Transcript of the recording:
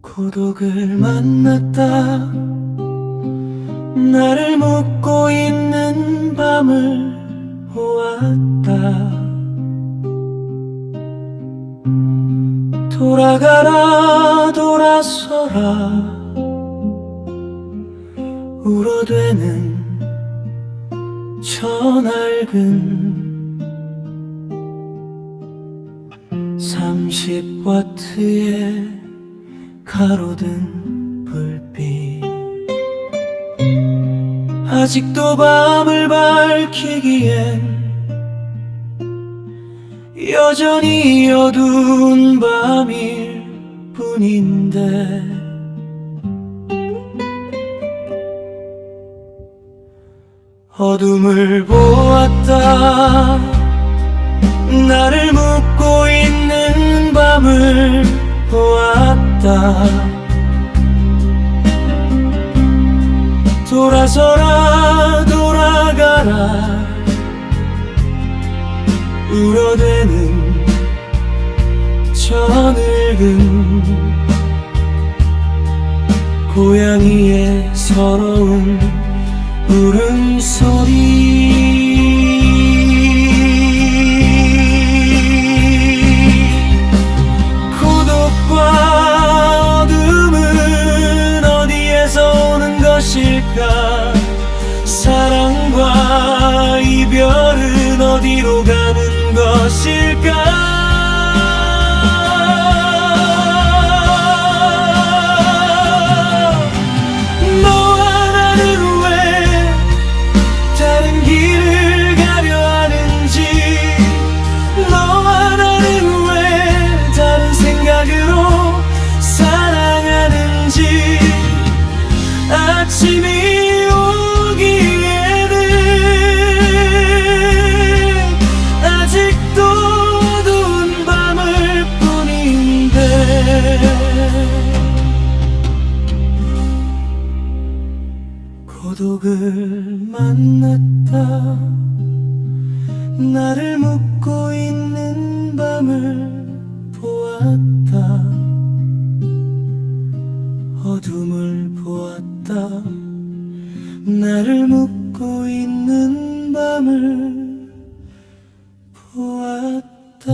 고독을 만났다. 나를 묻고 있는 밤을 보았다. 돌아가라 돌아서라. 울어대는 저 낡은 30와트의 가로등 불빛. 아직도 밤을 밝히기엔 여전히 어두운 밤일 뿐인데 어둠을 보았다. 나를 묻고 있는 보았다. 돌아서라 돌아가라. 울어대는 저 늙은 고양이의 서러운 울음소리 사랑과 이별은 어디로 가는 것일까 고독을 만났다. 나를 묻고 있는 밤을 보았다. 어둠을 보았다. 나를 묻고 있는 밤을 보았다